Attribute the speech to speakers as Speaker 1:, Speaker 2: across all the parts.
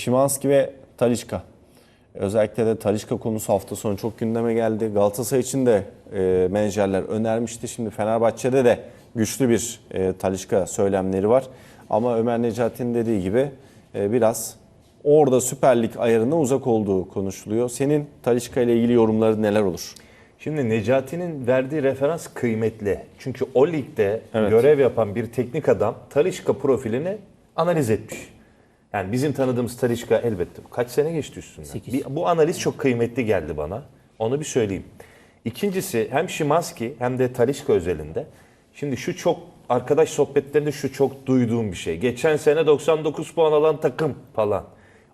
Speaker 1: Şimanski ve Talişka. Özellikle de Talişka konusu hafta sonu çok gündeme geldi. Galatasaray için de e, menajerler önermişti. Şimdi Fenerbahçe'de de güçlü bir e, Talişka söylemleri var. Ama Ömer Necati'nin dediği gibi e, biraz orada Süper Lig ayarına uzak olduğu konuşuluyor. Senin Talişka ile ilgili yorumları neler olur?
Speaker 2: Şimdi Necati'nin verdiği referans kıymetli. Çünkü o ligde
Speaker 1: Evet.
Speaker 2: görev yapan bir teknik adam Talişka profilini analiz etmiş. Yani bizim tanıdığımız Talişka elbette kaç sene geçti üstünden.
Speaker 3: Sekiz.
Speaker 2: Bir- bu analiz çok kıymetli geldi bana. Onu bir söyleyeyim. İkincisi hem Şimanski hem de Talişka özelinde. Şimdi şu çok arkadaş sohbetlerinde şu çok duyduğum bir şey. Geçen sene 99 puan alan takım falan.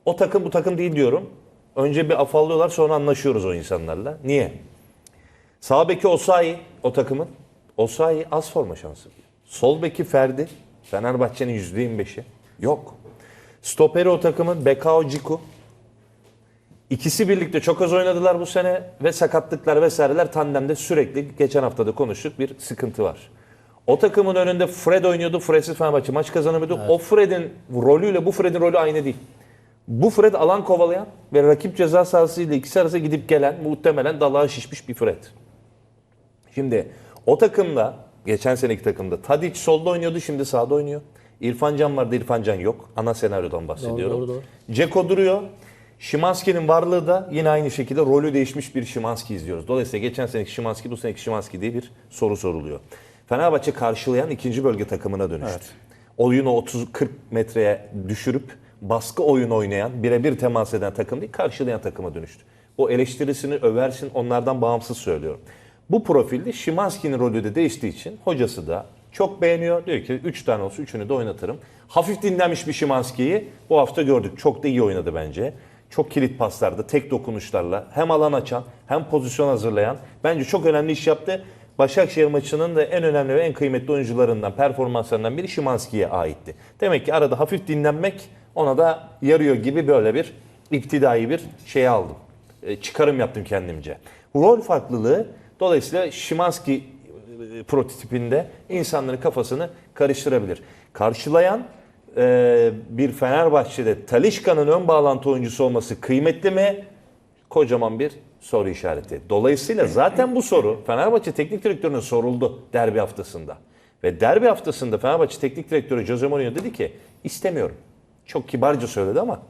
Speaker 2: O takım bu takım değil diyorum. Önce bir afallıyorlar sonra anlaşıyoruz o insanlarla. Niye? Sağ beki Osayi o takımın. Osayi az forma şansı. Sol beki Ferdi. Fenerbahçe'nin %25'i. Yok. Stoperi o takımın Bekao Ciku. İkisi birlikte çok az oynadılar bu sene ve sakatlıklar vesaireler tandemde sürekli geçen haftada konuştuk bir sıkıntı var. O takımın önünde Fred oynuyordu. Fred'siz Fenerbahçe maç kazanamıyordu. O Fred'in rolüyle bu Fred'in rolü aynı değil. Bu Fred alan kovalayan ve rakip ceza sahasıyla ikisi arasında gidip gelen muhtemelen dalağa şişmiş bir Fred. Şimdi o takımda geçen seneki takımda Tadic solda oynuyordu şimdi sağda oynuyor. İrfan Can vardı İrfan Can yok. Ana senaryodan bahsediyorum.
Speaker 3: Doğru, doğru,
Speaker 2: Ceko duruyor. Şimanski'nin varlığı da yine aynı şekilde rolü değişmiş bir Şimanski izliyoruz. Dolayısıyla geçen seneki Şimanski bu seneki Şimanski diye bir soru soruluyor. Fenerbahçe karşılayan ikinci bölge takımına dönüştü. Oyunu 30-40 metreye düşürüp baskı oyun oynayan, birebir temas eden takım değil, karşılayan takıma dönüştü. O eleştirisini översin, onlardan bağımsız söylüyorum. Bu profilde Şimanski'nin rolü de değiştiği için hocası da çok beğeniyor. Diyor ki 3 tane olsa 3'ünü de oynatırım. Hafif dinlenmiş bir Şimanski'yi bu hafta gördük. Çok da iyi oynadı bence. Çok kilit paslarda, tek dokunuşlarla hem alan açan hem pozisyon hazırlayan bence çok önemli iş yaptı. Başakşehir maçının da en önemli ve en kıymetli oyuncularından, performanslarından biri Şimanski'ye aitti. Demek ki arada hafif dinlenmek ona da yarıyor gibi böyle bir iktidai bir şey aldım. E, çıkarım yaptım kendimce. Rol farklılığı dolayısıyla Şimanski e, prototipinde insanların kafasını karıştırabilir. Karşılayan e, bir Fenerbahçe'de Talişka'nın ön bağlantı oyuncusu olması kıymetli mi? Kocaman bir soru işareti. Dolayısıyla zaten bu soru Fenerbahçe Teknik Direktörü'ne soruldu derbi haftasında. Ve derbi haftasında Fenerbahçe Teknik Direktörü Jose Mourinho dedi ki istemiyorum. Çok kibarca söyledi ama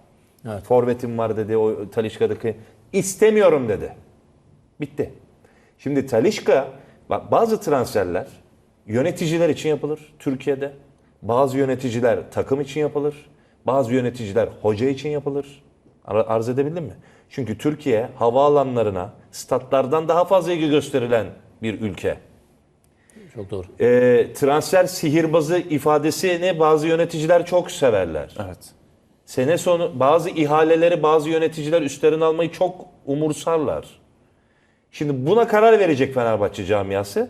Speaker 3: Evet.
Speaker 2: forvetim var dedi o Talişka'daki istemiyorum dedi. Bitti. Şimdi Talişka bak bazı transferler yöneticiler için yapılır Türkiye'de. Bazı yöneticiler takım için yapılır. Bazı yöneticiler hoca için yapılır. Ar- Arz edebildim mi? Çünkü Türkiye havaalanlarına statlardan daha fazla ilgi gösterilen bir ülke.
Speaker 3: Çok doğru.
Speaker 2: Ee, transfer sihirbazı ifadesini bazı yöneticiler çok severler.
Speaker 1: Evet.
Speaker 2: Sene sonu bazı ihaleleri bazı yöneticiler üstlerine almayı çok umursarlar. Şimdi buna karar verecek Fenerbahçe camiası.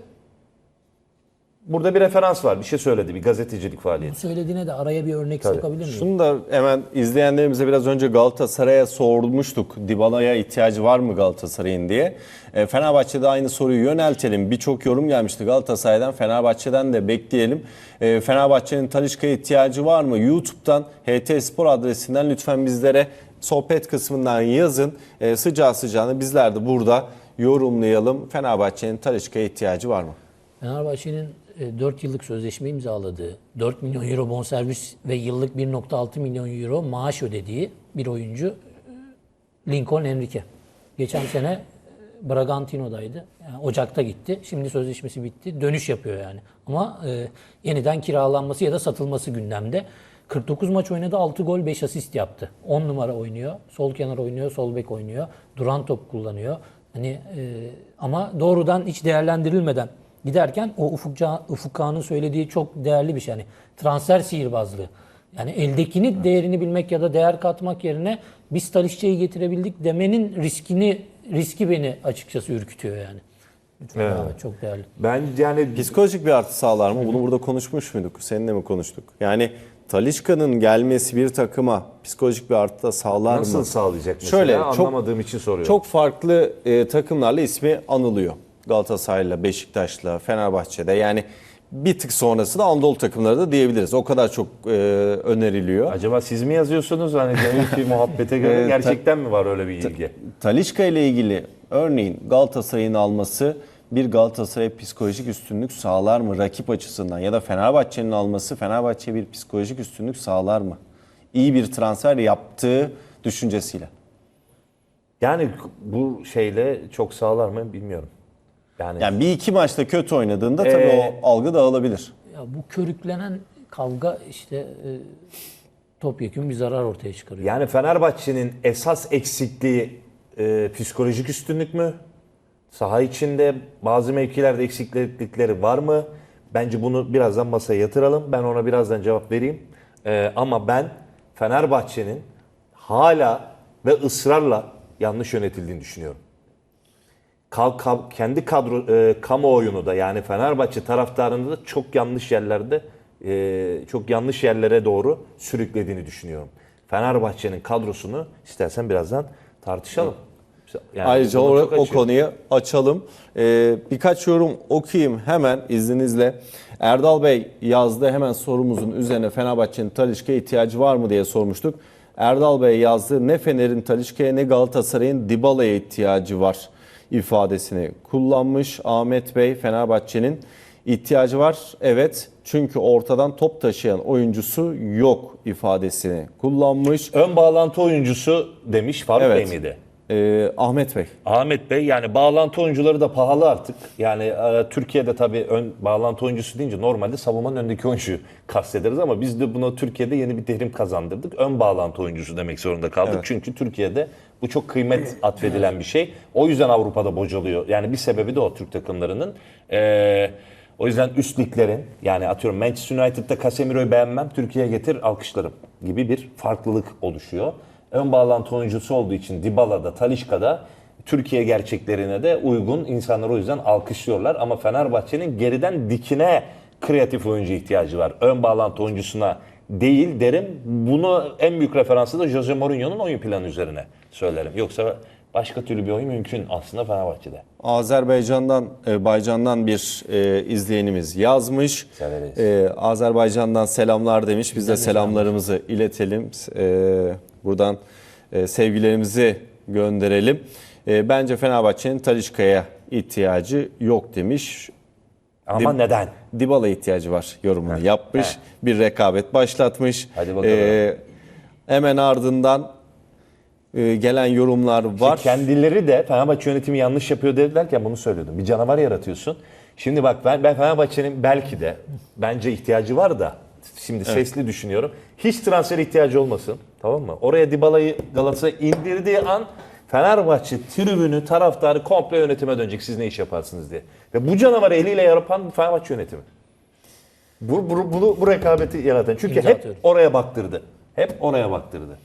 Speaker 2: Burada bir referans var. Bir şey söyledi. Bir gazetecilik
Speaker 3: Bu
Speaker 2: faaliyeti.
Speaker 3: söylediğine de araya bir örnek sokabilir miyim?
Speaker 1: Şunu da hemen izleyenlerimize biraz önce Galatasaray'a sormuştuk. Dybala'ya ihtiyacı var mı Galatasaray'ın diye. E, Fenerbahçe'de aynı soruyu yöneltelim. Birçok yorum gelmişti Galatasaray'dan. Fenerbahçe'den de bekleyelim. E, Fenerbahçe'nin Talişka'ya ihtiyacı var mı? YouTube'dan HT Spor adresinden lütfen bizlere sohbet kısmından yazın. E, sıcağı sıcağına bizler de burada yorumlayalım. Fenerbahçe'nin Talişka'ya ihtiyacı var mı?
Speaker 3: Fenerbahçe'nin 4 yıllık sözleşme imzaladığı, 4 milyon euro bonservis ve yıllık 1.6 milyon euro maaş ödediği bir oyuncu e, Lincoln Enrique. Geçen sene e, Bragantino'daydı. Yani Ocak'ta gitti. Şimdi sözleşmesi bitti. Dönüş yapıyor yani. Ama e, yeniden kiralanması ya da satılması gündemde. 49 maç oynadı, 6 gol, 5 asist yaptı. 10 numara oynuyor, sol kenar oynuyor, sol bek oynuyor, duran top kullanıyor. Hani e, ama doğrudan hiç değerlendirilmeden giderken o Ufuk, Ca- Ufuk Kağan'ın söylediği çok değerli bir şey. Yani transfer sihirbazlığı. Yani eldekini değerini bilmek ya da değer katmak yerine biz Talişçe'yi getirebildik demenin riskini riski beni açıkçası ürkütüyor yani. Lütfen
Speaker 2: Evet.
Speaker 3: Ahmet, çok değerli.
Speaker 2: Ben yani
Speaker 1: Psikolojik bir artı sağlar mı? Bunu burada konuşmuş muyduk? Seninle mi konuştuk? Yani Talişka'nın gelmesi bir takıma psikolojik bir artı da sağlar
Speaker 2: nasıl
Speaker 1: mı?
Speaker 2: sağlayacak mesela
Speaker 1: Şöyle, çok-
Speaker 2: anlamadığım için soruyorum.
Speaker 1: Çok farklı e, takımlarla ismi anılıyor. Galatasaray'la, Beşiktaş'la, Fenerbahçe'de. Yani bir tık sonrası da Anadolu takımları da diyebiliriz. O kadar çok e, öneriliyor.
Speaker 2: Acaba siz mi yazıyorsunuz? Hani genel bir muhabbete göre
Speaker 1: Ee,
Speaker 2: gerçekten mi var öyle bir ilgi?
Speaker 1: Talişka ile ilgili örneğin Galatasaray'ın alması bir Galatasaray psikolojik üstünlük sağlar mı rakip açısından ya da Fenerbahçe'nin alması Fenerbahçe'ye bir psikolojik üstünlük sağlar mı? İyi bir transfer yaptığı düşüncesiyle.
Speaker 2: Yani bu şeyle çok sağlar mı bilmiyorum. Yani,
Speaker 1: Yani bir iki maçta kötü oynadığında tabii
Speaker 2: Ee,
Speaker 1: o algı dağılabilir.
Speaker 3: Ya bu körüklenen kavga işte e, topyekun bir zarar ortaya çıkarıyor.
Speaker 2: yani Fenerbahçe'nin esas eksikliği e, psikolojik üstünlük mü? Saha içinde bazı mevkilerde eksiklikleri var mı? Bence bunu birazdan masaya yatıralım. Ben ona birazdan cevap vereyim. E, ama ben Fenerbahçe'nin hala ve ısrarla yanlış yönetildiğini düşünüyorum. Kal- kal- kendi kadro e, kamuoyunu da yani Fenerbahçe taraftarını da çok yanlış yerlerde e, çok yanlış yerlere doğru sürüklediğini düşünüyorum. Fenerbahçe'nin kadrosunu istersen birazdan tartışalım. Yani
Speaker 1: Ayrıca o, o konuyu açalım. Ee, birkaç yorum okuyayım hemen izninizle. Erdal Bey yazdı hemen sorumuzun üzerine Fenerbahçe'nin Talişka'ya ihtiyacı var mı diye sormuştuk. Erdal Bey yazdı ne Fener'in Talişka'ya ne Galatasaray'ın Dybala'ya ihtiyacı var ifadesini kullanmış. Ahmet Bey Fenerbahçe'nin ihtiyacı var. Evet çünkü ortadan top taşıyan oyuncusu yok ifadesini kullanmış.
Speaker 2: Ön bağlantı oyuncusu demiş Faruk
Speaker 1: Evet.
Speaker 2: Bey miydi?
Speaker 1: Ee, Ahmet Bey.
Speaker 2: Ahmet Bey yani bağlantı oyuncuları da pahalı artık. Yani e, Türkiye'de tabii ön bağlantı oyuncusu deyince normalde savunmanın önündeki oyuncuyu kastederiz ama biz de buna Türkiye'de yeni bir terim kazandırdık. Ön bağlantı oyuncusu demek zorunda kaldık. Çünkü Türkiye'de bu çok kıymet atfedilen bir şey. O yüzden Avrupa'da bocalıyor. Yani bir sebebi de o Türk takımlarının. Ee, o yüzden üst liglerin yani atıyorum Manchester United'da Casemiro'yu beğenmem, Türkiye'ye getir alkışlarım gibi bir farklılık oluşuyor. Ön bağlantı oyuncusu olduğu için Dybala'da, Talişka'da Türkiye gerçeklerine de uygun. İnsanlar o yüzden alkışlıyorlar. Ama Fenerbahçe'nin geriden dikine kreatif oyuncu ihtiyacı var. Ön bağlantı oyuncusuna değil derim. Bunu en büyük referansı da Jose Mourinho'nun oyun planı üzerine söylerim. Yoksa başka türlü bir oyun mümkün aslında Fenerbahçe'de.
Speaker 1: Azerbaycan'dan e, Baycan'dan bir e, izleyenimiz yazmış.
Speaker 2: Severiz.
Speaker 1: E, Azerbaycan'dan selamlar demiş. Biz de selamlarımızı iletelim. E, buradan e, sevgilerimizi gönderelim. E, bence Fenerbahçe'nin Talişka'ya ihtiyacı yok demiş.
Speaker 2: Ama neden?
Speaker 1: Dybala ihtiyacı var yorumunu yapmış. Bir rekabet başlatmış.
Speaker 2: Hadi bakalım.
Speaker 1: E, hemen ardından e, gelen yorumlar var.
Speaker 2: Kendileri de Fenerbahçe yönetimi yanlış yapıyor dedilerken bunu söylüyordum. Bir canavar yaratıyorsun. Şimdi bak ben, ben Fenerbahçe'nin belki de bence ihtiyacı var da şimdi sesli düşünüyorum. Hiç transfer ihtiyacı olmasın. Tamam mı? Oraya Dybala'yı Galatasaray indirdiği an Fenerbahçe tribünü, taraftarı komple yönetime dönecek. Siz ne iş yaparsınız diye. Ve bu canavarı eliyle yapan Fenerbahçe yönetimi. Bu, bu, bu, bu rekabeti yaratan. Çünkü hep oraya baktırdı. Hep oraya baktırdı.